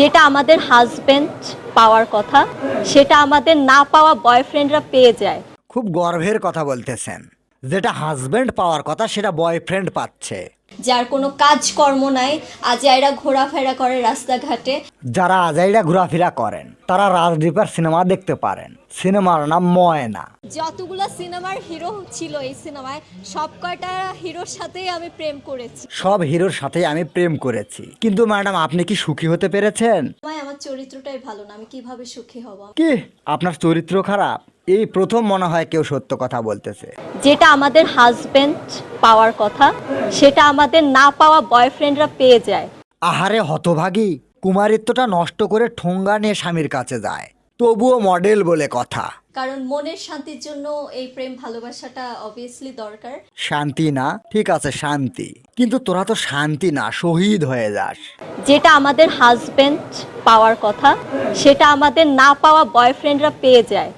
যেটা আমাদের হাজবেন্ড পাওয়ার কথা, সেটা আমাদের না পাওয়া বয়ফ্রেন্ডরা পেয়ে যায়। খুব গর্বের কথা বলতেছেন। যেটা হাজবেন্ড পাওয়ার কথা, সেটা বয়ফ্রেন্ড পাচ্ছে। যার কোনো কাজকর্ম নাই আজাইরা ঘোরাফেরা করে রাস্তাঘাটে। যারা আজাইরা ঘোরাফেরা করেন তারা রাজদীপার সিনেমা দেখতে পারেন। সিনেমার নাম ময়না। যতগুলো সিনেমার হিরো ছিল এই সিনেমায় সব কয়টা হিরোর সাথেই আমি প্রেম করেছি। সব হিরোর সাথেই আমি প্রেম করেছি। কিন্তু ম্যাডাম আপনি কি সুখী হতে পেরেছেন? ভাই আমার চরিত্রটাই ভালো না আমি কীভাবে সুখী হব? কি? আপনার চরিত্র খারাপ? এই প্রথম মনে হয় কেউ সত্য কথা বলতেছে। যেটা আমাদের হাজবেন্ড পাওয়ার কথা সেটা আমাদের না পাওয়া বয়ফ্রেন্ডরা পেয়ে যায়। আহারে হতভাগী কুমারিত্বটা নষ্ট করে ঠোঙ্গা নিয়ে স্বামীর কাছে যায়। তবুও মডেল বলে কথা। কারণ মনের শান্তির জন্য এই প্রেম ভালোবাসাটা অবভিয়াসলি দরকার। শান্তি না ঠিক আছে শান্তি। কিন্তু তোরা তো শান্তি না শহীদ হয়ে যাস। যেটা আমাদের হাজবেন্ড পাওয়ার কথা সেটা আমাদের না পাওয়া বয়ফ্রেন্ডরা পেয়ে যায়।